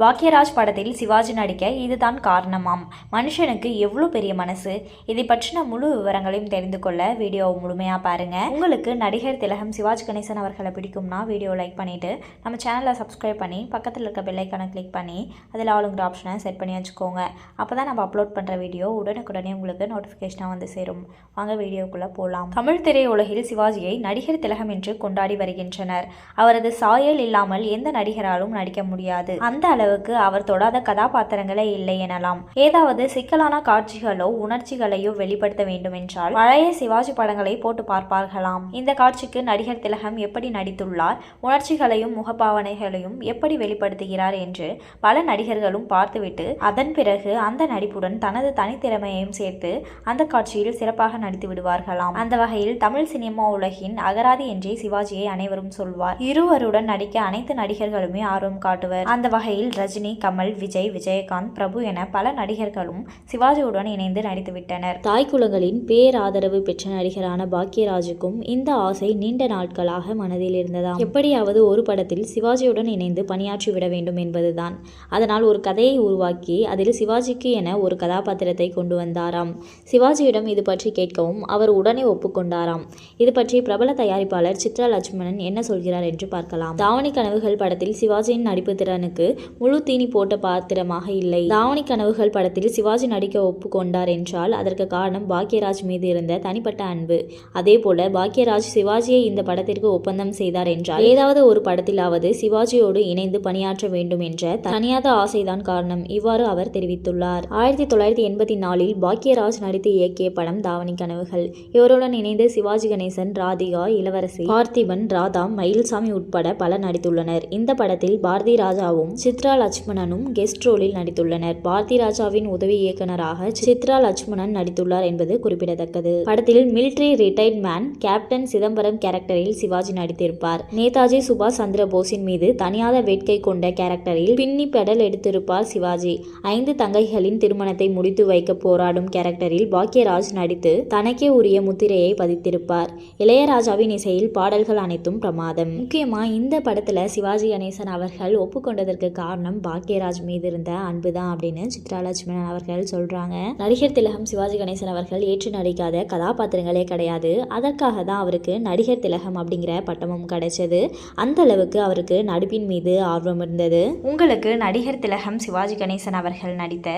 பாக்யராஜ் படத்தில் சிவாஜி நடிக்க இதுதான் காரணமாம். மனுஷனுக்கு எவ்வளோ பெரிய மனசு? இதை பற்றின முழு விவரங்களையும் தெரிந்து கொள்ள வீடியோவை முழுமையாக பாருங்க. உங்களுக்கு நடிகர் திலகம் சிவாஜி கணேசன் அவர்களை பிடிக்கும்னா வீடியோ லைக் பண்ணிட்டு நம்ம சேனலை சப்ஸ்கிரைப் பண்ணி பக்கத்தில் இருக்க பெல்லைக்கான கிளிக் பண்ணி அதில் ஆளுங்கிற ஆப்ஷனை செட் பண்ணி வச்சுக்கோங்க. அப்போ தான் நம்ம அப்லோட் பண்ணுற வீடியோ உடனுக்குடனே உங்களுக்கு நோட்டிஃபிகேஷனாக வந்து சேரும். வாங்க வீடியோக்குள்ளே போகலாம் தமிழ் திரையுலகில் சிவாஜியை நடிகர் திலகம் என்று கொண்டாடி வருகின்றனர். அவரது சாயல் இல்லாமல் எந்த நடிகராலும் நடிக்க முடியாது. அந்த அளவு அளவுக்கு அவர் தொடாத கதாபாத்திரங்களே இல்லை எனலாம். ஏதாவது சிக்கலான காட்சிகளோ உணர்ச்சிகளையோ வெளிப்படுத்த வேண்டும் என்றால் பழைய சிவாஜி படங்களை போட்டு பார்ப்பார்களாம். இந்த காட்சிக்கு நடிகர் திலகம் எப்படி நடித்துள்ளார்? உணர்ச்சிகளையும் முகபாவனைகளையும் எப்படி வெளிப்படுத்துகிறார் என்று பல நடிகர்களும் பார்த்துவிட்டு அதன் பிறகு அந்த நடிப்புடன் தனது தனித்திறமையையும் சேர்த்து அந்த காட்சியில் சிறப்பாக நடித்து விடுவார்களாம். அந்த வகையில் தமிழ் சினிமா உலகின் அகராதி என்றே சிவாஜியை அனைவரும் சொல்வார். இருவருடன் நடிக்க அனைத்து நடிகர்களுமே ஆர்வம் காட்டுவர். அந்த வகையில் ரஜினி கமல் விஜய் விஜயகாந்த் பிரபு என பல நடிகர்களும் சிவாஜியுடன் இணைந்து நடித்துவிட்டனர். தாய் குலங்களின் பேராதரவு பெற்ற நடிகரான பாக்யராஜுக்கும் இந்த ஆசை நீண்ட நாட்களாக மனதில் இருந்ததாம். எப்படியாவது ஒரு படத்தில் சிவாஜியுடன் இணைந்து பணியாற்றி விட வேண்டும் என்பதுதான். அதனால் ஒரு கதையை உருவாக்கி அதில் சிவாஜிக்கு என ஒரு கதாபாத்திரத்தை கொண்டு வந்தாராம். சிவாஜியிடம் இது பற்றி கேட்கவும் அவர் உடனே ஒப்புக்கொண்டாராம். இது பற்றி பிரபல தயாரிப்பாளர் சித்ரா லட்சுமணன் என்ன சொல்கிறார் என்று பார்க்கலாம். தாவணி கனவுகள் படத்தில் சிவாஜியின் நடிப்பு திறனுக்கு முழு தீனி போட்ட பாத்திரமாக இல்லை. தாவணி கனவுகள் படத்தில் சிவாஜி நடிக்க ஒப்புக்கொண்டார் என்றால் அதற்கு காரணம் பாக்யராஜ் மீது இருந்த தனிப்பட்ட அன்பு. அதே போல பாக்யராஜ் சிவாஜியை இந்த படத்திற்கு ஒப்பந்தம் செய்தார் என்றால் ஏதாவது ஒரு படத்திலாவது சிவாஜியோடு இணைந்து பணியாற்ற வேண்டும் என்ற தனியாத ஆசைதான் காரணம். இவ்வாறு அவர் தெரிவித்துள்ளார். ஆயிரத்தி தொள்ளாயிரத்தி எண்பத்தி நாலில் பாக்யராஜ் நடித்து இயக்கிய படம் தாவணி கனவுகள். இவருடன் இணைந்து சிவாஜி கணேசன் ராதிகா இளவரசி பார்த்திபன் ராதா மயில்சாமி உட்பட பலர் நடித்துள்ளனர். இந்த படத்தில் பாரதி ராஜாவும் சித்ரா லட்சுமணனும் கெஸ்ட் ரோலில் நடித்துள்ளனர். பாரதி ராஜாவின் உதவி இயக்குநராக சித்ரா லட்சுமணன் நடித்துள்ளார் என்பது குறிப்பிடத்தக்கது. படத்தில் military retired man captain Chidambaram கேரக்டரில் சிவாஜி நடித்திருப்பார். நேதாஜி சுபாஷ் சந்திர போஸின் மீது தனியாத வேட்கை கொண்ட கேரக்டரில் பின்னி பெடல் எடுத்திருப்பார் சிவாஜி. ஐந்து தங்கைகளின் திருமணத்தை முடித்து வைக்க போராடும் கேரக்டரில் பாக்யராஜ் நடித்து தனக்கே உரிய முத்திரையை பதித்திருப்பார். இளையராஜாவின் இசையில் பாடல்கள் அனைத்தும் பிரமாதம். முக்கியமா இந்த படத்துல சிவாஜி கணேசன் அவர்கள் ஒப்புக்கொண்டதற்கு காரணம் பாக்யராஜ் மீது இருந்த அன்பு தான் அப்படின்னு சித்ரா லட்சுமணன் அவர்கள் சொல்றாங்க. நடிகர் திலகம் சிவாஜி கணேசன் அவர்கள் ஏற்று நடிக்காத கதாபாத்திரங்களே கிடையாது. அதற்காக தான் அவருக்கு நடிகர் திலகம் அப்படிங்கிற பட்டமும் கிடைச்சது. அந்த அளவுக்கு அவருக்கு நடிப்பின் மீது ஆர்வம் இருந்தது. உங்களுக்கு நடிகர் திலகம் சிவாஜி கணேசன் அவர்கள் நடித்த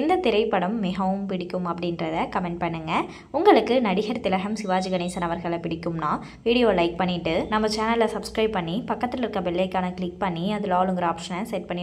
எந்த திரைப்படம் மிகவும் பிடிக்கும் அப்படின்றத கமெண்ட் பண்ணுங்க. உங்களுக்கு நடிகர் திலகம் சிவாஜி கணேசன் அவர்களை பிடிக்கும்னா வீடியோ லைக் பண்ணிட்டு நம்ம சேனலை சப்ஸ்கிரைப் பண்ணி பக்கத்தில் இருக்க பெல்லைக்கான கிளிக் பண்ணி அதில் ஆளுங்கிற ஆப்ஷனை செட் பண்ணி